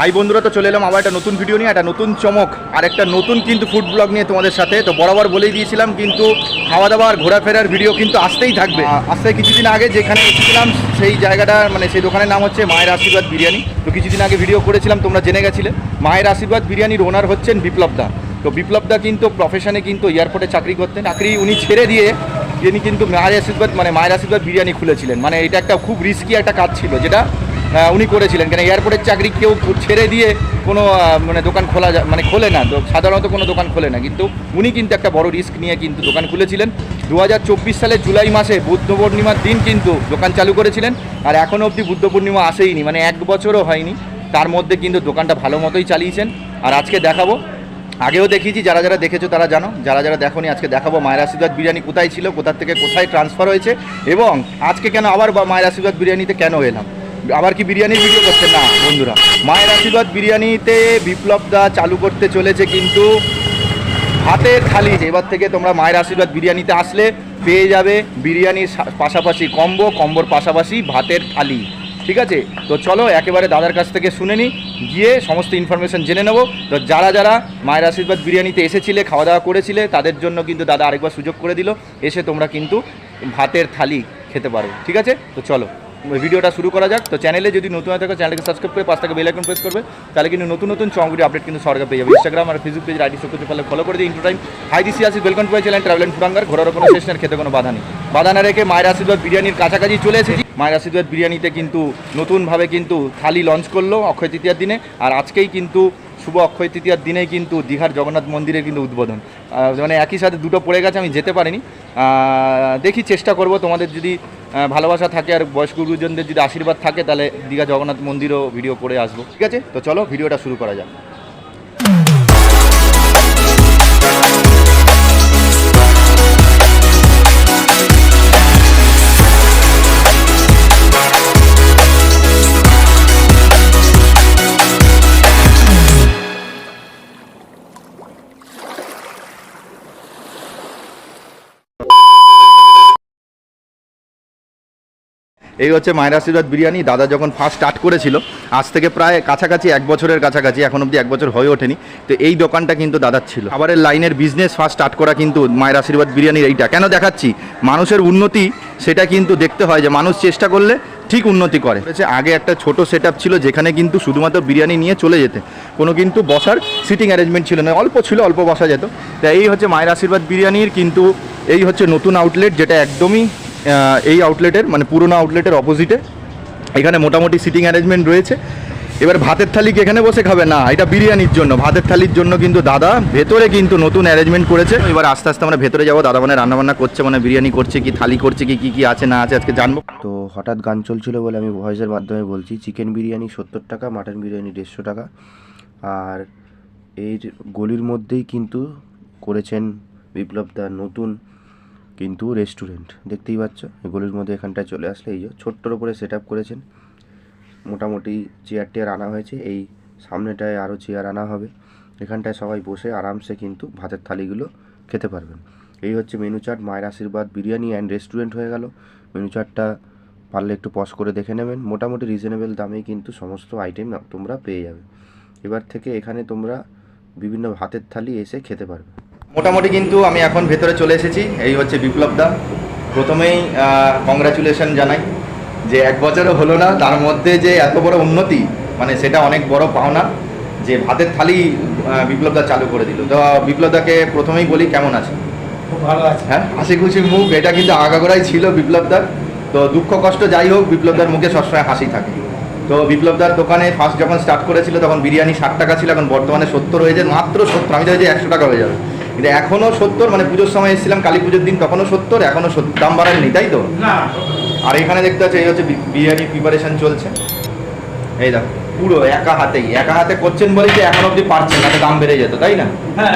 High বন্ধুরা, তো চলে এলাম আবার একটা নতুন ভিডিও নিয়ে, একটা নতুন চমক, আর একটা নতুন কিন্তু ফুড ব্লগ নিয়ে তোমাদের সাথে। তো বরাবর বলেই দিয়েছিলাম, কিন্তু খাওয়া দাওয়ার ঘোরাফেরার ভিডিও কিন্তু আসতেই থাকবে। আসতে কিছুদিন আগে যেখানে এসেছিলাম, সেই জায়গাটা মানে সেই দোকানের নাম হচ্ছে মায়ের আশীর্বাদ বিরিয়ানি। তো কিছুদিন আগে ভিডিও করেছিলাম, তোমরা জেনে গেছিলে। মায়ের আশীর্বাদ বিরিয়ানির ওনার হচ্ছেন বিপ্লব দা। তো বিপ্লব দা কিন্তু প্রফেশনে কিন্তু এয়ারপোর্টে চাকরি করতেন। চাকরি উনি ছেড়ে দিয়ে তিনি কিন্তু মায়ের আশীর্বাদ মানে মায়ের আশীর্বাদ বিরিয়ানি খুলেছিলেন। মানে এটা একটা খুব রিস্কি একটা কাজ ছিল, যেটা উনি করেছিলেন। কেন এয়ারপোর্টের চাকরি কেউ ছেড়ে দিয়ে কোনো মানে দোকান খোলা মানে খোলে না। সাধারণত কোনো দোকান খোলে না। কিন্তু উনি কিন্তু একটা বড় রিস্ক নিয়ে কিন্তু দোকান খুলেছিলেন। দু সালের জুলাই মাসে বুদ্ধ পূর্ণিমার দিন কিন্তু দোকান চালু করেছিলেন। আর এখনও অবধি বুদ্ধ পূর্ণিমা আসেইনি। মানে এক বছরও হয়নি। তার মধ্যে কিন্তু দোকানটা ভালো মতোই চালিয়েছেন। আর আজকে দেখাবো আগেও দেখিয়েছি, যারা যারা দেখেছ তারা জানো। যারা যারা দেখোনি, আজকে দেখাবো মায়ের আশীর্বাদ বিরিয়ানি কোথায় ছিল, কোথা থেকে কোথায় ট্রান্সফার হয়েছে, এবং আজকে কেন আবার মায়ের আশীর্বাদ বিরিয়ানিতে কেন এলাম? আবার কি বিরিয়ানির ভিডিও করছে না, বন্ধুরা। মায়ের আশীর্বাদ বিরিয়ানিতে বিপ্লব দা চালু করতে চলেছে কিন্তু হাতের থালি এবার থেকে তোমরা মায়ের আশীর্বাদ বিরিয়ানিতে আসলে পেয়ে যাবে বিরিয়ানির পাশাপাশি কম্বো কম্বোর পাশাপাশি ভাতের থালি। ঠিক আছে? তো চলো, একেবারে দাদার কাছ থেকে শুনে নিই গিয়ে সমস্ত ইনফরমেশান জেনে নেব। তো যারা যারা মায়ের আশীর্বাদ বিরিয়ানিতে এসেছিলে খাওয়া দাওয়া করেছিলে, তাদের জন্য কিন্তু দাদা আরেকবার সুযোগ করে দিল। এসে তোমরা কিন্তু ভাতের থালি খেতে পারো, ঠিক আছে? তো চলো। ভিডিওটা শুরু করা যাক। তো চ্যানেলে যদি নতুন হয়ে থাকো চ্যানেলকে সাবস্ক্রাইব করে পাঁচ টাকা বেল আইকন প্রেস করবে। তাহলে কিন্তু নতুন নতুন চং আপডেট কিন্তু সরকার পেয়ে যাবে। ইনস্টাগ্রাম আর ফেসবুক পেজ আইডি সকল ফলো ফলো করে দিই ইন্টু টাইম হাই দিসি আসি welcome my channel travel and ফুরাঙ্গার, ঘোরার কোনো নেই, খেতে কোনো বাধা নেই। বাধা না রেখে মায়ের আশীর্বাদ বিরিয়ানির কাছাকাছি চলে এসেছি। মায়ের আশীর্বাদ বিরিয়ানিতে কিন্তু নতুনভাবে কিন্তু থালি লঞ্চ করল অক্ষয় তৃতীয়ার দিনে। আর আজকেই কিন্তু শুভ অক্ষয় তৃতীয়ার দিনেই কিন্তু দীঘার জগন্নাথ মন্দিরের কিন্তু উদ্বোধন। মানে একই সাথে দুটো পড়ে গেছে, আমি যেতে পারিনি। দেখি চেষ্টা করব তোমাদের যদি ভালোবাসা থাকে আর বয়স্ক গুরুজনদের যদি আশীর্বাদ থাকে, তাহলে দীঘা জগন্নাথ মন্দিরও ভিডিও করে আসব। ঠিক আছে? তো চলো ভিডিওটা শুরু করা যাক। এই হচ্ছে মায়ের আশীর্বাদ বিরিয়ানি। দাদা যখন ফার্স্ট স্টার্ট করেছিল, আজ থেকে প্রায় কাছাকাছি এক বছরের কাছাকাছি, এখন অবধি এক বছর হয়ে ওঠেনি। তো এই দোকানটা কিন্তু দাদার ছিল। খাবারের লাইনের বিজনেস ফার্স্ট স্টার্ট করা কিন্তু মায়ের আশীর্বাদ বিরিয়ানির এইটা। কেন দেখাচ্ছি? মানুষের উন্নতি, সেটা কিন্তু দেখতে হয় যে মানুষ চেষ্টা করলে ঠিক উন্নতি করে। আগে একটা ছোট সেট ছিল যেখানে কিন্তু শুধুমাত্র বিরিয়ানি নিয়ে চলে যেতে। কোনো কিন্তু বসার সিটিং অ্যারেঞ্জমেন্ট ছিল না। অল্প ছিল, অল্প বসা যেত। তা এই হচ্ছে মায়ের আশীর্বাদ বিরিয়ানির কিন্তু এই হচ্ছে নতুন আউটলেট যেটা একদমই এই আউটলেটের মানে পুরোনো আউটলেটের অপোজিটে এখানে মোটামুটি সিটিং অ্যারেঞ্জমেন্ট রয়েছে। এবার ভাতের থালি এখানে বসে খাবে? না, এটা বিরিয়ানির জন্য। ভাতের থালির জন্য কিন্তু দাদা, ভেতরে কিন্তু নতুন অ্যারেঞ্জমেন্ট করেছে। এবার আস্তে আস্তে আমরা ভেতরে যাব। দাদা মানে রান্নাবান্না করছে মানে বিরিয়ানি করছে কি, থালি করছে কি কি কি আছে, না আছে, আজকে জানব। তো হঠাৎ গান চলছিল বলে আমি ভয়েসের মাধ্যমে বলছি চিকেন বিরিয়ানি সত্তর টাকা মাটন বিরিয়ানি দেড়শো টাকা। আর এই গলির মধ্যেই কিন্তু করেছেন বিপ্লব দা নতুন কিন্তু রেস্টুরেন্ট দেখতেই পাচ্ছ? এই গলির মধ্যে এখানটায় চলে আসলে এই যে ছোট্টর উপরে সেট করেছেন। মোটামুটি চেয়ার টেয়ার আনা হয়েছে, এই সামনেটায় আরও চেয়ার আনা হবে। এখানটায় সবাই বসে আরামসে কিন্তু ভাতের থালিগুলো খেতে পারবেন। এই হচ্ছে মেনু চার্ট মায়ের আশীর্বাদ, বিরিয়ানি অ্যান্ড রেস্টুরেন্ট হয়ে গেল। মেনু চার্টটা পারলে একটু পজ করে দেখে নেবেন। মোটামুটি রিজনেবল দামেই কিন্তু সমস্ত আইটেম তোমরা পেয়ে যাবে। এবার থেকে এখানে তোমরা বিভিন্ন ভাতের থালি এসে খেতে পারবে। মোটামুটি কিন্তু আমি এখন ভেতরে চলে এসেছি এই হচ্ছে বিপ্লব দা প্রথমেই কংগ্রাচুলেশন জানাই যে এক বছরও হলো না তার মধ্যে যে এত বড় উন্নতি মানে সেটা অনেক বড় পাওনা যে ভাতের থালি আহ, বিপ্লব দা চালু করে দিল। তো বিপ্লব দাকে প্রথমেই বলি কেমন আছে? খুব ভালো আছে। হ্যাঁ হাসি খুশি মুখ এটা কিন্তু আগাগোড়াই ছিল বিপ্লবদার। তো দুঃখ কষ্ট যাই হোক বিপ্লবদার মুখে সবসময় হাসি থাকে। তো বিপ্লবদার দোকানে ফার্স্ট যখন স্টার্ট করেছিল তখন বিরিয়ানি ষাট টাকা ছিল এখন বর্তমানে সত্তর হয়েছে মাত্র সত্তর আমি যে একশো টাকা হয়ে যাবে। কিন্তু এখনও সত্তর মানে পুজোর সময় এসেছিলাম কালী পুজোর দিন তখনও সত্তর এখনও সত্তর দাম বাড়ায়নি তাই তো? আর এখানে দেখতে পাচ্ছি এই হচ্ছে বিরিয়ানি প্রিপারেশন চলছে। এই দেখো পুরো একা হাতেই একা হাতে করছেন বলে যে এখন অবধি পারছেন না দাম বেড়ে যেত তাই না? হ্যাঁ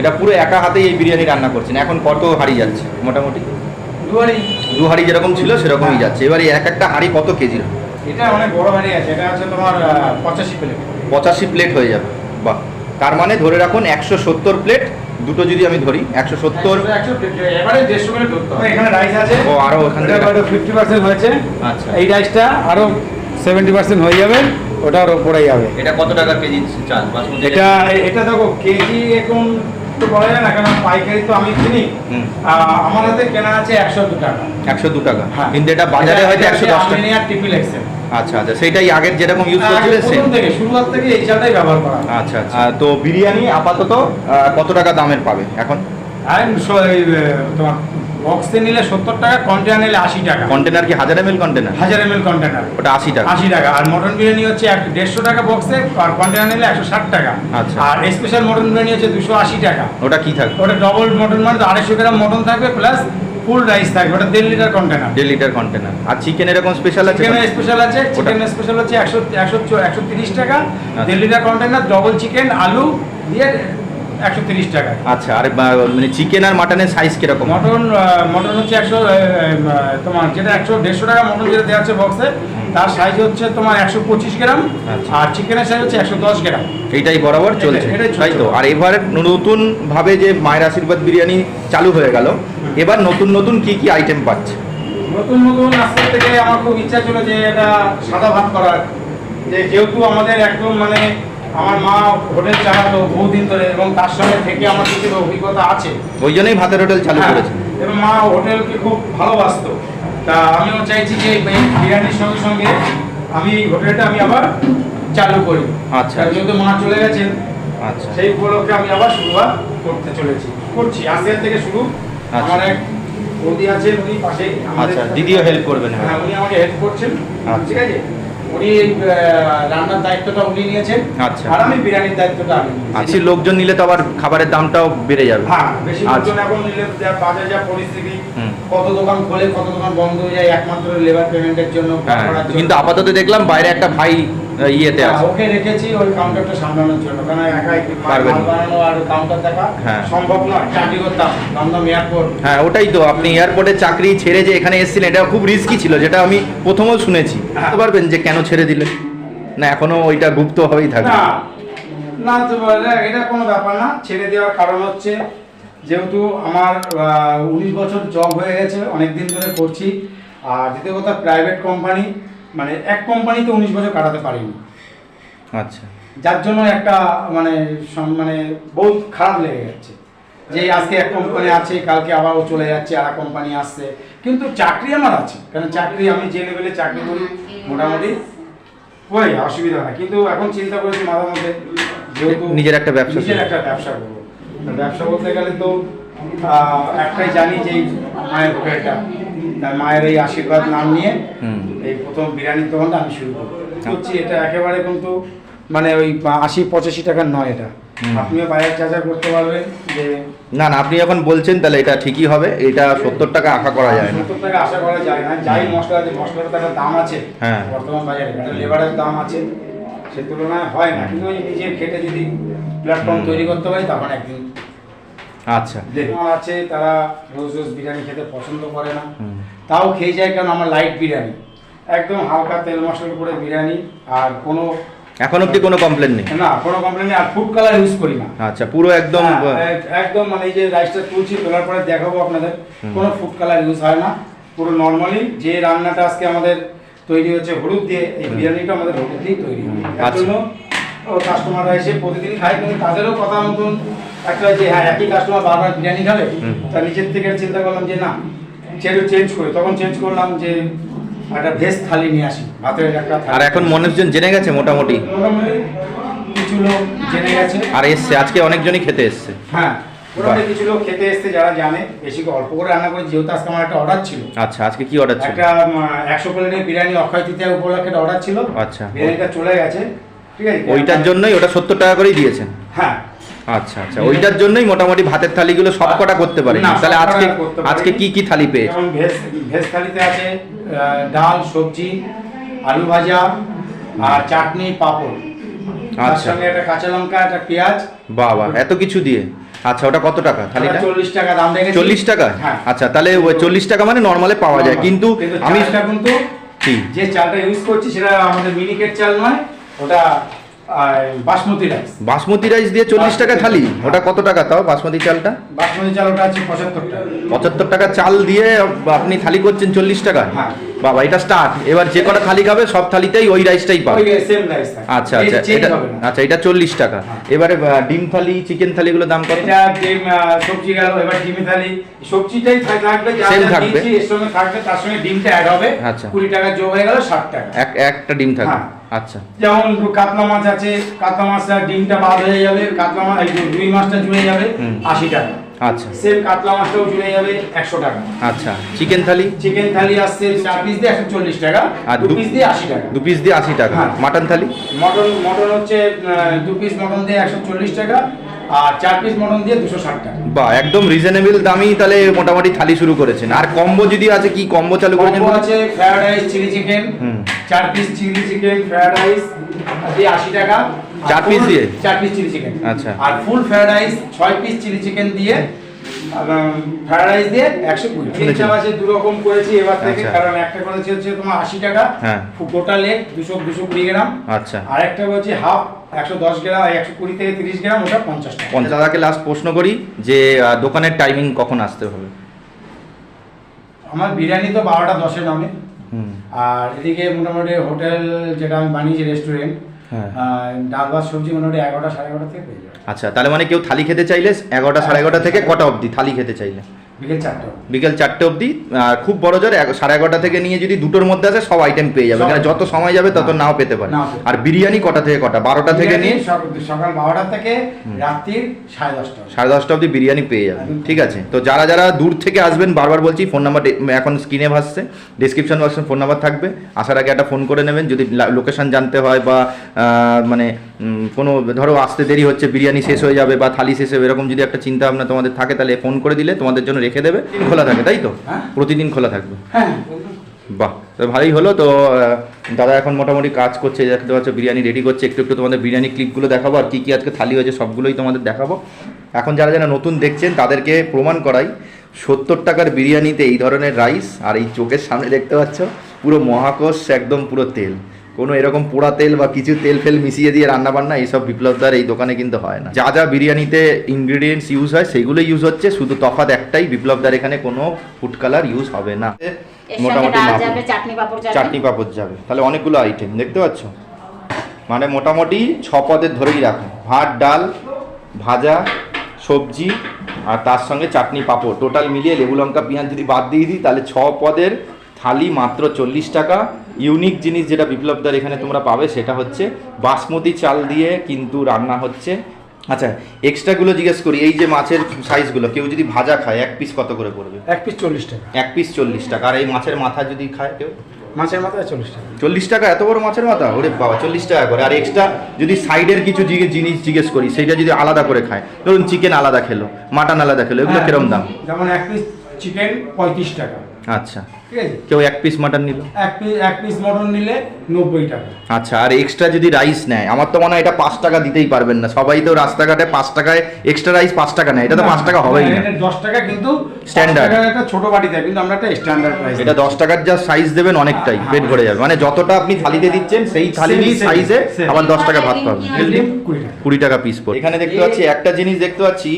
এটা পুরো একা হাতেই এই বিরিয়ানি রান্না করছেন এখন কত হাড়ি যাচ্ছে মোটামুটি? দু হাঁড়ি। যেরকম ছিল সেরকমই যাচ্ছে। এবার এক একটা হাঁড়ি কত কেজির এটা অনেক বড় হাড়ি আছে এটা আছে তোমার পঁচাশি প্লেট পঁচাশি প্লেট হয়ে যাবে বাহ। তার মানে ধরে রাখুন একশো সত্তর প্লেট দুটো যদি আমি ধরি একশো সত্তর। ও, আরও ওখান থেকে- ফিফটি পার্সেন্ট হয়েছে। আচ্ছা। এই রাইসটা আরও সেভেন্টি পার্সেন্ট হয়ে যাবে ওটা ওটার পড়ে যাবে। এটা কত টাকা কেজি চাল এটা এটা দেখো কেজি এখন তো বলা যায় না কারণ পাইকারি তো আমি কিনি। আমার হাতে কেনা আছে একশো দু টাকা। একশো দু টাকা। হ্যাঁ। কিন্তু এটা বাজারে হয়তো একশো দশ টাকা। ট্রিপল এক্সেল আচ্ছা আচ্ছা সেটাই আগের যেরকম ইউজ করছিলেন সেম। প্রথম থেকে শুরুয়াত থেকে এই চালটাই ব্যবহার করা আচ্ছা আচ্ছা। তো বিরিয়ানি আপাতত কত টাকা দামের পাবে এখন? আর তোমার বক্সে নিলে সত্তর টাকা কন্টেনার নিলে আশি টাকা। কন্টেনার কি হাজার এম এল কন্টেনার হাজার এম এল কন্টেনার ওটা আশি টাকা। আশি টাকা। আর মটন বিরিয়ানি হচ্ছে এক দেড়শো টাকা বক্সে আর কন্টেনার নিলে একশো ষাট টাকা। আচ্ছা। আর স্পেশাল মটন বিরিয়ানি হচ্ছে দুশো আশি টাকা। ওটা কি থাকবে? ওটা ডবল মটন মানে আড়াইশো গ্রাম মটন থাকবে প্লাস ফুল রাইস থাকবে। ওটা দেড় লিটার কন্টেনার দেড় লিটার কন্টেনার আর চিকেন এরকম স্পেশাল আছে? চিকেনের স্পেশাল আছে। চিকেনের স্পেশাল হচ্ছে একশো একশো একশো তিরিশ টাকা। আচ্ছা। দেড় লিটার কন্টেনার ডবল চিকেন আলু দিয়ে একশো তিরিশ টাকা আচ্ছা আর বা- মানে চিকেন আর মাটনের সাইজ কীরকম? মটন মটন হচ্ছে একশো তোমার যেটা একশো দেড়শো টাকা মটন যেটা দেওয়া আছে বক্সে তার সাইজ হচ্ছে তোমার একশো পঁচিশ গ্রাম আচ্ছা। আর চিকেনের সাইজ হচ্ছে একশো দশ গ্রাম। এইটাই বরাবর চলছে। তাই তো? আর এবার নতুন ভাবে যে মায়ের আশীর্বাদ বিরিয়ানি চালু হয়ে গেল এবার নতুন নতুন কি কি আইটেম পাচ্ছে? নতুন নতুন আজকে থেকে আমার খুব ইচ্ছা ছিল যে এটা সাদা ভাত করার। যে যেহেতু আমাদের একদম মানে আমার মা হোটেল চালাতো বহুদিন ধরে এবং তার সঙ্গে থেকে আমার কিছু অভিজ্ঞতা আছে ওই জন্যই ভাতের হোটেল চালু হ্যাঁ, করেছে এবং মা হোটেলকে খুব ভালোবাসতো তা আমিও চাইছি যে এই বিরিয়ানির সঙ্গে সঙ্গে আমি হোটেলটা আমি আবার চালু করি আচ্ছা। আর যেহেতু মা চলে গেছেন আচ্ছা সেই উপলক্ষে আমি আবার শুরুয়াত করতে চলেছি করছি আজকে থেকে শুরু আচ্ছা। আমার এক বৌদি আছেন উনি পাশে আচ্ছা, দিদিও হেল্প করবেন, হ্যাঁ। হ্যাঁ উনি আমাকে হেল্প করছেন আচ্ছা। ঠিক আছে উনি রান্নার দায়িত্বটা উনি নিয়েছেন আচ্ছা। আর আমি বিরিয়ানির দায়িত্বটা আমি বেশি লোকজন নিলে তো আবার খাবারের দামটাও বেড়ে যাবে হ্যাঁ বেশি আচ্ছা। লোকজন এখন নিলে যা যা পরিস্থিতি কত দোকান খোলে কত দোকান বন্ধ হয়ে যায় একমাত্র লেবার পেমেন্টের জন্য হ্যাঁ। কিন্তু আপাতত দেখলাম বাইরে একটা ভাই ইয়েতে হ্যাঁ, আছে। ওকে রেখেছি ওই কাউন্টারটা সামলানোর জন্য। কারণ একাই পারবেন মাল না। বানানো আর কাউন্টার দেখা হ্যাঁ। সম্ভব নয়। চাকরি করতাম। দমদম এয়ারপোর্ট হ্যাঁ ওটাই তো। আপনি এয়ারপোর্টে চাকরি ছেড়ে যে এখানে এসেছিলেন এটা খুব রিস্কি ছিল যেটা আমি প্রথমও শুনেছি। হ্যাঁ। বলতে পারবেন যে কেন ছেড়ে দিলেন? না এখনও ওইটা গুপ্ত হবেই থাকবে। না না তো এটা কোনো ব্যাপার না। ছেড়ে দেওয়ার কারণ হচ্ছে যেহেতু আমার উনিশ বছর জব হয়ে গেছে অনেক দিন ধরে করছি। আর দ্বিতীয় কথা প্রাইভেট কোম্পানি মানে এক কোম্পানিতে উনিশ বছর কাটাতে পারিনি। আচ্ছা। যার জন্য একটা মানে মানে বহুত খারাপ লেগে যাচ্ছে। যে আজকে এক কোম্পানি আছে কালকে আবারও চলে যাচ্ছে আর কোম্পানি আসছে। কিন্তু চাকরি আমার আছে। কারণ চাকরি আমি যে লেভেলে চাকরি করি মোটামুটি ওই অসুবিধা হয়। কিন্তু এখন চিন্তা করেছি মাথার মধ্যে যেহেতু নিজের একটা ব্যবসা নিজের একটা ব্যবসা করব। ব্যবসা করতে গেলে তো একটাই জানি যে মায়ের হোটেলটা তাই মায়ের এই আশীর্বাদ নাম নিয়ে এই প্রথম বিরিয়ানির দোকানটা আমি শুরু করছি এটা একেবারে কিন্তু মানে ওই আশি পঁচাশি টাকার নয় এটা। আপনিও বাইরে চার্জার করতে পারবেন যে না না আপনি যখন বলছেন তাহলে এটা ঠিকই হবে এটা সত্তর টাকা আশা করা যায় না। সত্তর টাকা আশা করা যায় না যাই মশলা আছে মশলার তো একটা দাম আছে হ্যাঁ। বর্তমান বাজারে একটা লেবারের দাম আছে সে তুলনায় হয় না। কিন্তু নিজের খেটে যদি প্ল্যাটফর্ম তৈরি করতে পারি তখন একদিন আচ্ছা। আমার আছে তারা রোজ রোজ বিরিয়ানি খেতে পছন্দ করে না। তাও খেয়ে যায় কারণ আমার লাইট বিরিয়ানি। একদম হালকা তেল মশলার উপরে বিরিয়ানি আর কোনো এখন অব্দি কোনো কমপ্লেন নেই? না কোনো কমপ্লেন নেই। আর ফুড কালার ইউজ করি না। আচ্ছা পুরো একদম হ্যাঁ, একদম মানে এই যে রাইসটা তুলছি তোলার পরে দেখাবো আপনাদের। কোনো ফুড কালার ইউজ হয় না। পুরো নর্মালি যে রান্নাটা আজকে আমাদের তৈরি হচ্ছে হলুদ দিয়ে এই বিরিয়ানিটা আমাদের হলুদ দিয়েই তৈরি হয়। তার আচ্ছা। জন্য কাস্টমাররা এসে প্রতিদিন খায় কিন্তু তাদেরও কথা মতন একটা যে হ্যাঁ একই কাস্টমার বারবার বিরিয়ানি খাবে। তা নিজের থেকে চিন্তা করলাম যে না চেঞ্জ চেঞ্জ করি। তখন চেঞ্জ করলাম যে একটা ভেজ থালি নিয়ে আসি। ভাতের একটা আর এখন মানুষজন জেনে গেছে মোটামুটি? কিছু লোক জেনে গেছে। আর এসছে আজকে অনেকজনই খেতে এসছে। হ্যাঁ মোটামুটি কিছু লোক খেতে এসছে যারা জানে। বেশি অল্প করে রান্না করে যেহেতু আজকে আমার একটা অর্ডার ছিল। আচ্ছা আজকে কি অর্ডার ছিল? একটা একশো প্লেটের বিরিয়ানি অক্ষয় তৃতীয়া উপলক্ষে একটা অর্ডার ছিল। আচ্ছা। বিরিয়ানিটা চলে গেছে। ঠিক আছে? ওইটার জন্যই ওটা সত্তর টাকা করেই দিয়েছেন। হ্যাঁ আচ্ছা আচ্ছা ওইটার জন্যই মোটামুটি ভাতের থালিগুলো সব কটা করতে পারেন। না, তাহলে আজকে আজকে কি কি থালি যেমন ভেজ ভেজ থালিতে আছে ডাল সবজি আলু ভাজা আর চাটনি পাঁপড়। আচ্ছা। সঙ্গে একটা কাঁচা লঙ্কা একটা পেঁয়াজ। বাবা এত কিছু দিয়ে? আচ্ছা ওটা কত টাকা থালিটা? চল্লিশ টাকা দাম রেখেছি। টাকা? হ্যাঁ। আচ্ছা তাহলে ওই চল্লিশ টাকা মানে নর্মালে পাওয়া যায়। কিন্তু আমি কিন্তু যে চালটা ইউজ করছি সেটা আমাদের মিনিকেট চাল নয় ওটা বাসমতি রাইস বাসমতি রাইস দিয়ে চল্লিশ টাকা থালি? ওটা কত টাকা তাও বাসমতি চালটা? বাসমতি চাল ওটা আছে পঁচাত্তর টাকা। পঁচাত্তর টাকা চাল দিয়ে আপনি থালি করছেন চল্লিশ টাকা? হ্যাঁ। বাবা এটা স্টার্ট এবার যে কটা থালি খাবে সব থালিতেই ওই রাইসটাই পাবে। আচ্ছা আচ্ছা এটা আচ্ছা এটা চল্লিশ টাকা। হ্যাঁ। এবারে ডিম থালি চিকেন থালিগুলোর দাম কত? ডিম সবজি গেল এবার ডিমে থালি। সবজিটাই থাকবে যা থাকবে। এর সঙ্গে থাকবে তার সঙ্গে ডিমটা অ্যাড হবে। আচ্ছা। কুড়ি টাকা যোগ হয়ে গেল ষাট টাকা। এক একটা ডিম থাকবে। হ্যাঁ। আচ্ছা। যেমন কাতলা মাছ আছে কাতলা মাছটা ডিমটা বাদ হয়ে যাবে কাতলা মাছ রুই মাছটা জুড়ে যাবে আশি টাকা। আচ্ছা। সেম কাতলা মাছটাও জুড়ে যাবে একশো টাকা। আচ্ছা। চিকেন থালি? চিকেন থালি আসছে চার পিস দিয়ে একশো চল্লিশ টাকা আর দু দু- পিস দিয়ে আশি টাকা। দু পিস দিয়ে আশি টাকা। হ্যাঁ। মাটন থালি? মটন মটন হচ্ছে দু পিস মটন দিয়ে একশো চল্লিশ টাকা আর চার পিস মটন দিয়ে দুশো ষাট টাকা বা একদম রিজনেবল দামই তাহলে মোটামুটি থালি শুরু করেছেন আর কম্বো যদি আছে কি কম্বো চালু করেছেন কম্বো আছে ফ্রাইড রাইস চিলি চিকেন হুম। চার piece chilli chicken fried rice দিয়ে আশি টাকা চার full- দিয়ে? চার পিস চিলি চিকেন আচ্ছা। আর ফুল ফ্রাইড রাইস ছয় পিস চিলি চিকেন দিয়ে ফ্রাইড রাইস দিয়ে একশো কুড়ি দু রকম করেছি এবার থেকে আচ্ছা। কারণ একটা করেছি হচ্ছে তোমার আশি টাকা হ্যাঁ। গোটা লেগ দুশো দুশো কুড়ি গ্রাম আচ্ছা আর একটা হচ্ছে হাফ একশো দশ গ্রাম একশো কুড়ি থেকে তিরিশ গ্রাম ওটা পঞ্চাশ টাকা। দাদাকে লাস্ট প্রশ্ন করি যে দোকানের টাইমিং কখন আসতে হবে? আমার বিরিয়ানি তো বারোটা দশে নামে। হুম। আর এদিকে মোটামুটি হোটেল যেটা আমি বানিয়েছি রেস্টুরেন্ট হ্যাঁ। ডাল ভাত সবজি মোটামুটি এগারোটা সাড়ে এগারোটা থেকে আচ্ছা তাহলে মানে কেউ থালি খেতে চাইলে এগারোটা সাড়ে এগারোটা থেকে কটা অবধি থালি খেতে চাইলে? বিকেল চারটে বিকেল চারটে অবধি খুব বড় জোর সাড়ে এগারোটা থেকে নিয়ে যদি দুটোর মধ্যে আসে সব আইটেম পেয়ে যাবে। যত সময় যাবে তত। নাও পেতে পারে। আর বিরিয়ানি কটা থেকে কটা? বারোটা থেকে নিয়ে সকাল বারোটা থেকে রাত্রির সাড়ে দশটা সাড়ে দশটা অবধি বিরিয়ানি পেয়ে যাবেন ঠিক আছে। তো যারা যারা দূর থেকে আসবেন বারবার বলছি ফোন নাম্বার এখন স্ক্রিনে ভাসছে। ডিসক্রিপশন বক্সে ফোন নাম্বার থাকবে। আসার আগে একটা ফোন করে নেবেন। যদি লোকেশন জানতে হয় বা মানে কোনো ধরো আসতে দেরি হচ্ছে বিরিয়ানি শেষ হয়ে যাবে বা থালি শেষ হবে এরকম যদি একটা চিন্তা ভাবনা তোমাদের থাকে তাহলে ফোন করে দিলে তোমাদের জন্য রেখে দেবে। খোলা থাকে তাই তো? হ্যাঁ। প্রতিদিন খোলা থাকবে। হ্যাঁ। বাহ তো ভালোই হলো। তো দাদা এখন মোটামুটি কাজ করছে দেখতে পাচ্ছ বিরিয়ানি রেডি করছে। একটু একটু তোমাদের বিরিয়ানি ক্লিপগুলো দেখাবো আর কী কী আজকে থালি হয়েছে সবগুলোই তোমাদের দেখাবো। এখন যারা যারা নতুন দেখছেন তাদেরকে প্রমাণ করাই সত্তর টাকার বিরিয়ানিতে এই ধরনের রাইস আর এই চোখের সামনে দেখতে পাচ্ছ পুরো মহাকোষ একদম পুরো তেল। কোনো এরকম পোড়া তেল বা কিছু তেল ফেল মিশিয়ে দিয়ে রান্না বান্না এইসব বিপ্লবদার এই দোকানে কিন্তু হয় না। যা যা বিরিয়ানিতে ইনগ্রিডিয়েন্টস ইউজ হয় সেগুলোই ইউজ হচ্ছে শুধু তফাৎ একটাই বিপ্লবদার এখানে কোনো ফুড কালার ইউজ হবে না। মোটামুটি ডাল মাপে। যাবে চাটনি পাপড় যাবে। চাটনি পাপড় যাবে। তাহলে অনেকগুলো আইটেম দেখতে পাচ্ছ? মানে মোটামুটি ছ পদের ধরেই রাখো ভাত ডাল ভাজা সবজি আর তার সঙ্গে চাটনি পাপড়। টোটাল মিলিয়ে লেবু লঙ্কা পেঁয়াজ যদি বাদ দিয়ে দিই তাহলে ছ পদের থালি মাত্র চল্লিশ টাকা ইউনিক জিনিস যেটা বিপ্লবদার এখানে তোমরা পাবে সেটা হচ্ছে বাসমতি চাল দিয়ে কিন্তু রান্না হচ্ছে। আচ্ছা এক্সট্রাগুলো জিজ্ঞেস করি এই যে মাছের সাইজগুলো কেউ যদি ভাজা খায় এক পিস কত করে পড়বে? এক পিস চল্লিশ টাকা। এক পিস চল্লিশ টাকা আর এই মাছের মাথা যদি খায় কেউ? মাছের মাথায় চল্লিশ টাকা। চল্লিশ টাকা এত বড় মাছের মাথা? ওরে বাবা চল্লিশ টাকা করে। আর এক্সট্রা যদি সাইডের কিছু জিনিস জিজ্ঞেস করি সেটা যদি আলাদা করে খায় ধরুন চিকেন আলাদা খেলো মাটন আলাদা খেলো এগুলো হ্যাঁ, কিরম দাম? যেমন এক পিস চিকেন পঁয়ত্রিশ টাকা। আচ্ছা। ঠিক আছে? কেউ এক পিস মাটন নিল? এক পিস এক পিস মটন নিলে নব্বই টাকা। আচ্ছা আর এক্সট্রা যদি রাইস নেয় আমার তো মনে হয় এটা পাঁচ টাকা দিতেই পারবেন না। সবাই তো রাস্তাঘাটে পাঁচ টাকায় এক্সট্রা রাইস পাঁচ টাকা নেয় এটা তো পাঁচ টাকা হবেই না। দশ টাকা কিন্তু টাকার একটা ছোট বাটি দেয় কিন্তু আমরা একটা স্ট্যান্ডার্ড প্রাইস এটা দশ টাকার যা সাইজ দেবেন অনেকটাই পেট ভরে যাবে। মানে যতটা আপনি থালিতে দিচ্ছেন সেই থালিরই সাইজে আবার দশ টাকা ভাত পাবেন। কুড়ি টাকা। কুড়ি টাকা পিস পড়ে এখানে দেখতে পাচ্ছি একটা জিনিস দেখতে পাচ্ছি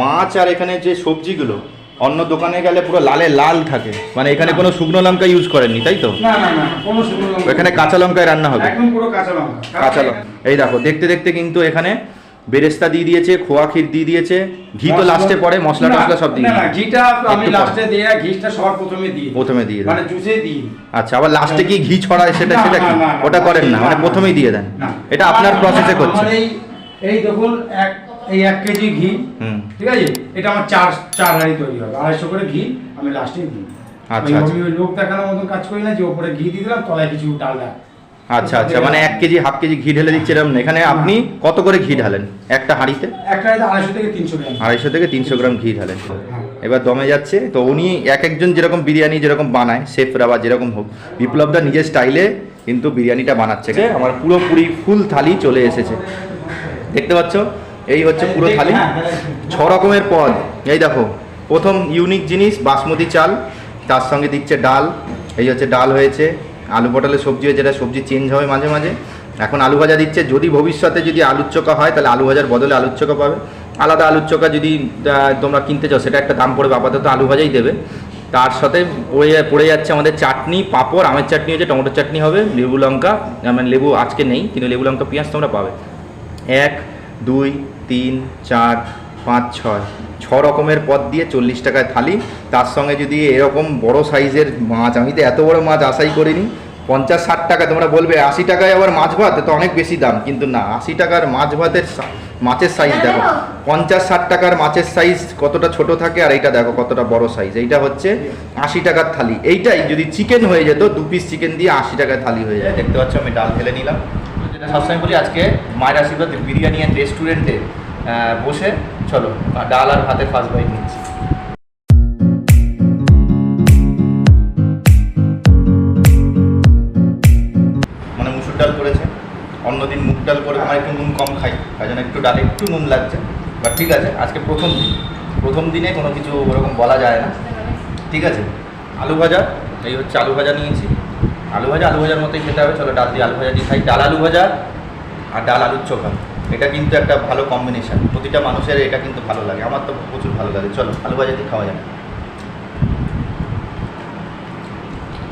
মাছ আর এখানে যে সবজিগুলো অন্য দোকানে গেলে পুরো লালে লাল থাকে। মানে এখানে কোনো শুকনো লঙ্কা ইউজ করেননি তাই তো? না না না কোনো শুকনো লঙ্কা এখানে কাঁচা লঙ্কায় রান্না হবে? একদম পুরো কাঁচা লঙ্কা। কাঁচা লঙ্কা। এই দেখো দেখতে দেখতে কিন্তু এখানে বেরেস্তা দিয়ে দিয়েছে খোয়া ক্ষীর দিয়ে দিয়েছে ঘি তো লাস্টে পরে মশলা টসলা সব দিয়ে না ঘিটা আমি। লাস্টে দিয়ে ঘিটা সবার প্রথমে দিই। প্রথমে দিয়ে মানে জুসে দিই। আচ্ছা আবার লাস্টে কি ঘি ছড়ায় সেটা সেটা কি? ওটা করেন না মানে প্রথমেই দিয়ে দেন। এটা আপনার প্রসেসে এই এই দেখুন এক এই এক কেজি ঘি ঠিক আছে? এটা আমার চার চার হাঁড়ি তৈরি হবে। আড়াইশো করে ঘি আমি লাস্টে দিই। আচ্ছা, আচ্ছা। লোক দেখানোর মতন কাজ করি না যে ওপরে ঘি দিয়ে দিলাম তলায় কিছু ডাল দেয়। আচ্ছা আচ্ছা। মানে এক কেজি হাফ কেজি ঘি ঢেলে দিচ্ছে এরকম। এখানে আপনি কত করে ঘি ঢালেন একটা হাঁড়িতে? একটা আড়াইশো থেকে তিনশো গ্রাম। আড়াইশো থেকে তিনশো গ্রাম ঘি ঢালেন। হ্যাঁ। এবার দমে যাচ্ছে। তো উনি এক একজন যেরকম বিরিয়ানি যেরকম বানায় শেফরা বা যেরকম হোক বিপ্লবদা নিজের স্টাইলে কিন্তু বিরিয়ানিটা বানাচ্ছে। আমার পুরোপুরি ফুল থালি চলে এসেছে। দেখতে পাচ্ছ? এই হচ্ছে পুরো থালি। ছ রকমের পদ। এই দেখো প্রথম ইউনিক জিনিস বাসমতি চাল তার সঙ্গে দিচ্ছে ডাল। এই হচ্ছে ডাল হয়েছে। আলু পটলের সবজি হয়েছে যেটা সবজি চেঞ্জ হবে মাঝে মাঝে। এখন আলু ভাজা দিচ্ছে। যদি ভবিষ্যতে যদি আলুর চোখা হয় তাহলে আলু ভাজার বদলে আলুর চোখা পাবে। আলাদা আলুর চোখা যদি তোমরা কিনতে চাও সেটা একটা দাম পড়বে আপাতত আলু ভাজাই দেবে। তার সাথে পড়ে পড়ে যাচ্ছে আমাদের চাটনি পাঁপড় আমের চাটনি হচ্ছে টমেটোর চাটনি হবে লেবু লঙ্কা মানে লেবু আজকে নেই কিন্তু লেবু লঙ্কা পেঁয়াজ তোমরা পাবে। এক দুই তিন চার পাঁচ ছয়। ছ রকমের পদ দিয়ে চল্লিশ টাকায় থালি। তার সঙ্গে যদি এরকম বড় সাইজের মাছ আমি তো এত বড় মাছ আশাই করিনি। পঞ্চাশ ষাট টাকা তোমরা বলবে আশি টাকায় আবার মাছ ভাত? তো অনেক বেশি দাম। কিন্তু না আশি টাকার মাছ ভাতের মাছের সাইজ দেখো। পঞ্চাশ ষাট টাকার মাছের সাইজ কতটা ছোট থাকে আর এইটা দেখো কতটা বড় সাইজ এইটা হচ্ছে আশি টাকার থালি। এইটাই যদি চিকেন হয়ে যেত দু পিস চিকেন দিয়ে আশি টাকার থালি হয়ে যায় দেখতে পাচ্ছ আমি ডাল ঢেলে নিলাম। সবসময় বলি আজকে মায়ের আশীর্বাদ বিরিয়ানি অ্যান্ড রেস্টুরেন্টে বসে চলো, ডাল আর ভাতের ফার্স্ট বাইট নিচ্ছি। মানে মুসুর ডাল করেছে, অন্যদিন মুগ ডাল করে আমার একটু নুন কম খাই, তাই জন্য একটু ডালে একটু নুন লাগছে। বাট ঠিক আছে, আজকে প্রথম দিন, প্রথম দিনে কোনো কিছু ওরকম বলা যায় না। ঠিক আছে, আলু ভাজা, এই হচ্ছে আলু ভাজা নিয়েছি। আলু ভাজা আলু ভাজার মতোই খেতে হবে, চলো ডাল দিয়ে আলু ভাজা দিয়ে খাই। ডাল আলু ভাজা আর ডাল আলুর চোখা। এটা কিন্তু একটা ভালো কম্বিনেশন প্রতিটা মানুষের এটা কিন্তু ভালো লাগে। আমার তো প্রচুর ভালো লাগে। চলো আলু ভাজা দিয়ে খাওয়া যাবে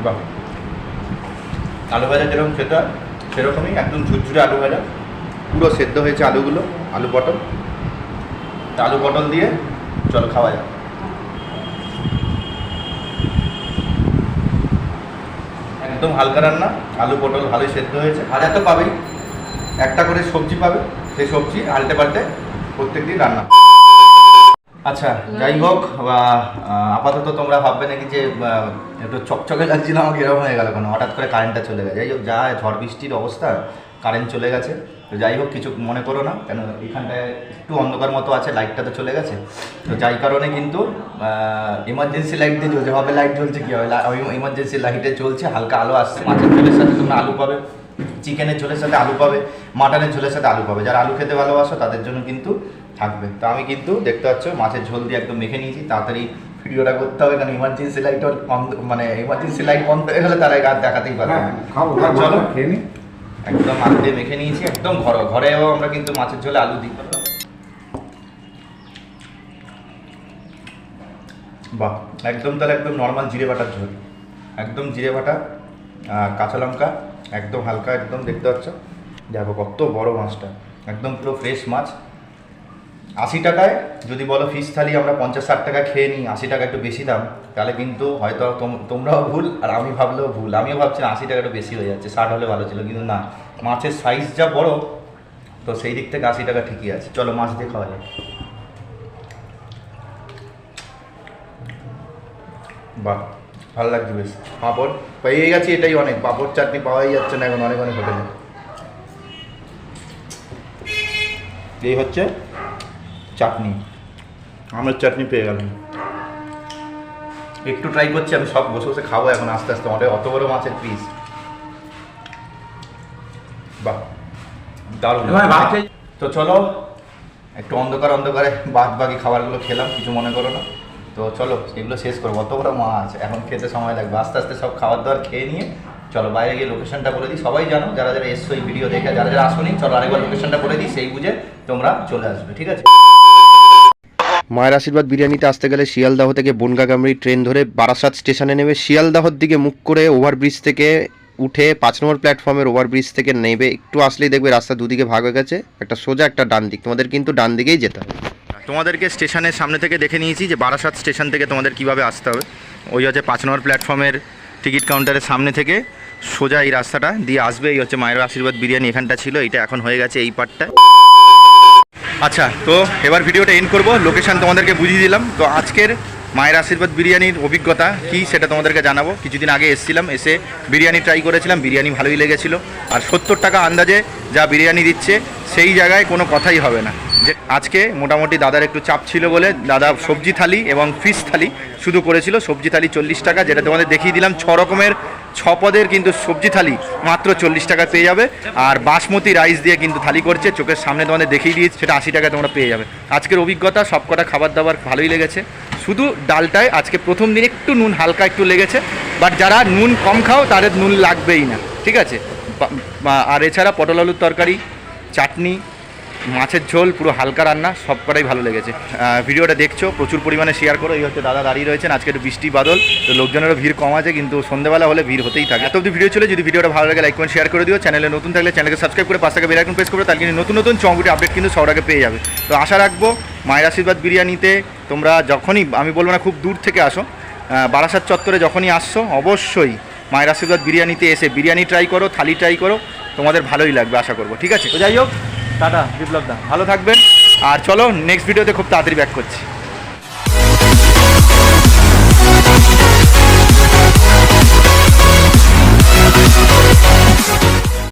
বাহ। আলু ভাজা যেরকম খেতে হয়, সেরকমই একদম ঝুরঝুরে আলু ভাজা পুরো সেদ্ধ হয়েছে আলুগুলো, আলু পটল। আলু পটল দিয়ে চলো খাওয়া যাক। একদম হালকা রান্না, আলু পটল ভালোই সেদ্ধ হয়েছে। ভাজা তো পাবেই। একটা করে সবজি পাবে, সেই সবজি আলটে পাল্টে প্রত্যেক দিন রান্না। আচ্ছা যাই হোক আপাতত তোমরা ভাববে নাকি যে একটু চকচকে লাগছিল আমাকে, এরকম হয়ে গেল কেন? হঠাৎ করে কারেন্টটা চলে গেছে। যাই হোক, যা ঝড় বৃষ্টির অবস্থা কারেন্ট চলে গেছে। তো যাই হোক কিছু মনে করো না কেন এখানটায় একটু অন্ধকার মতো আছে লাইটটা তো চলে গেছে। তো যাই কারণে কিন্তু ইমার্জেন্সি লাইট দিয়ে জ্বলছে। ভাবে লাইট জ্বলছে কী হবে? ইমার্জেন্সি লাইটে চলছে হালকা আলো আসছে। মাছের ঝোলের সাথে তোমরা আলু পাবে চিকেনের ঝোলের সাথে আলু পাবে মাটনের ঝোলের সাথে আলু পাবে। যারা আলু খেতে ভালোবাসো তাদের জন্য কিন্তু থাকবে। তো আমি কিন্তু দেখতে পাচ্ছ মাছের ঝোল দিয়ে একদম মেখে নিয়েছি। তাড়াতাড়ি ভিডিওটা করতে হবে কারণ ইমার্জেন্সি লাইট মানে ইমার্জেন্সি লাইট বন্ধ হয়ে গেলে তারা আর দেখাতেই পারবে। হ্যাঁ, চলো। খেয়ে একদম আলু দিয়ে মেখে নিয়েছি, একদম ঘর ঘরেও আমরা কিন্তু মাছের ঝোলে আলু দিই। বাহ, একদম তাহলে একদম নর্মাল জিরে বাটার ঝোল। একদম জিরে বাটা কাঁচা লঙ্কা, একদম হালকা, একদম দেখতে পাচ্ছ? দেখো কত বড় মাছটা। একদম পুরো ফ্রেশ মাছ। আশি টাকায় যদি বলো ফিশ থালি আমরা পঞ্চাশ ষাট টাকা খেয়ে নিই, আশি টাকা একটু বেশি দাম, তাহলে কিন্তু হয়তো তোম- তোমরাও ভুল আর আমি ভাবলেও ভুল। আমিও ভাবছিলাম আশি টাকা একটু বেশি হয়ে যাচ্ছে, ষাট হলে ভালো ছিল, কিন্তু না। মাছের সাইজ যা বড়, তো সেই দিক থেকে আশি টাকা ঠিকই আছে। চলো মাছ দিয়ে খাওয়া যায় বাহ, ভালো লাগছে বেশ। পাঁপড় পেয়ে গেছি এটাই অনেক। পাঁপড় চাটনি পাওয়াই যাচ্ছে না এখন, অনেক অনেক হোটেলে। এই হচ্ছে চাটনি। আমের চাটনি পেয়ে গেলাম। একটু ট্রাই করছি আমি সব বসে বসে খাব এখন আস্তে আস্তে আমাদের অত বড় মাছের পিস বাহ দারুণ। তো চলো একটু অন্ধকার অন্ধকারে বাদ বাকি খাবারগুলো খেলাম কিছু মনে করো না। তো চলো এগুলো শেষ করব অত বড় মাছ এখন খেতে সময় লাগবে। আস্তে আস্তে সব খাবার দাবার খেয়ে নিয়ে চলো বাইরে গিয়ে লোকেশনটা বলে দিই। সবাই জানো যারা যারা এসছো এই ভিডিও দেখে যারা যারা আসোনি চলো আরেকবার লোকেশনটা বলে দিই সেই বুঝে তোমরা চলে আসবে ঠিক আছে? মায়ের আশীর্বাদ বিরিয়ানিতে আসতে গেলে শিয়ালদাহ থেকে বনগাগামড়ি ট্রেন ধরে বারাসাত স্টেশনে নেমে শিয়ালদাহর দিকে মুখ করে ওভারব্রিজ থেকে উঠে পাঁচ নম্বর প্ল্যাটফর্মের ওভারব্রিজ থেকে নেবে। একটু আসলেই দেখবে রাস্তা দুদিকে ভাগ হয়ে গেছে। একটা সোজা, একটা ডান দিক। তোমাদের কিন্তু ডান দিকেই যেতে হবে। তোমাদেরকে স্টেশনের সামনে থেকে দেখে নিয়েছি যে বারাসাত স্টেশন থেকে তোমাদের কীভাবে আসতে হবে। ওই হচ্ছে পাঁচ নম্বর প্ল্যাটফর্মের টিকিট কাউন্টারের সামনে থেকে সোজা এই রাস্তাটা দিয়ে আসবে। এই হচ্ছে মায়ের আশীর্বাদ বিরিয়ানি এখানটা ছিল। এটা এখন হয়ে গেছে এই পার্টটা আচ্ছা তো এবার ভিডিওটা এন্ড করব। লোকেশান তোমাদেরকে বুঝিয়ে দিলাম। তো আজকের মায়ের আশীর্বাদ বিরিয়ানির অভিজ্ঞতা কি সেটা তোমাদেরকে জানাব। কিছুদিন আগে এসেছিলাম, এসে বিরিয়ানি ট্রাই করেছিলাম, বিরিয়ানি ভালোই লেগেছিল। আর সত্তর টাকা আন্দাজে যা বিরিয়ানি দিচ্ছে, সেই জায়গায় কোনো কথাই হবে না। যে আজকে মোটামুটি দাদার একটু চাপ ছিল বলে দাদা সবজি থালি এবং ফিশ থালি শুধু করেছিল, সবজি থালি চল্লিশ টাকা, যেটা তোমাদের দেখিয়ে দিলাম, ছ রকমের, ছ পদের কিন্তু সবজি থালি মাত্র চল্লিশ টাকা পেয়ে যাবে। আর বাসমতি রাইস দিয়ে কিন্তু থালি করছে, চোখের সামনে তোমাদের দেখিয়ে দিয়েছি, সেটা আশি টাকা তোমরা পেয়ে যাবে। আজকের অভিজ্ঞতা সব কটা খাবার দাবার ভালোই লেগেছে। শুধু ডালটায় আজকে প্রথম দিন একটু নুন, হালকা একটু লেগেছে বাট যারা নুন কম খাও, তাদের নুন লাগবেই না, ঠিক আছে? আর এছাড়া পটল আলুর তরকারি, চাটনি মাছের ঝোল, পুরো হালকা রান্না সব কটাই ভালো লেগেছে। ভিডিওটা দেখছ, প্রচুর পরিমাণে শেয়ার করো। এই হচ্ছে দাদা দাঁড়িয়ে রয়েছেন, আজকে একটু বৃষ্টি, বাদল। তো লোকজনেরও ভিড় কম আছে, কিন্তু সন্ধ্যেবেলা হলে ভিড় হতেই থাকে। অব্দি ভিডিও ছিল, যদি ভিডিওটা ভালো লাগে লাইক কমেন্ট শেয়ার করে দিও। চ্যানেলে নতুন থাকলে চ্যানেলকে সাবস্ক্রাইব করে পাঁচ টাকা বেল প্রেস করবে তার কিন্তু নতুন নতুন চমকুটি আপডেট কিন্তু সবার পেয়ে যাবে। তো আশা রাখব, মায়ের আশীর্বাদ বিরিয়ানিতে তোমরা যখনই, আমি বলব না খুব দূর থেকে আসো বারাসাত চত্বরে যখনই আসছো, অবশ্যই মায়ের আশীর্বাদ বিরিয়ানিতে এসে, বিরিয়ানি ট্রাই করো, থালি ট্রাই করো, তোমাদের ভালোই লাগবে, আশা করব। ঠিক আছে? তো যাই হোক টাটা বিপ্লব দা। ভালো থাকবেন। আর চলো নেক্সট ভিডিওতে খুব তাড়াতাড়ি ব্যাক করছি।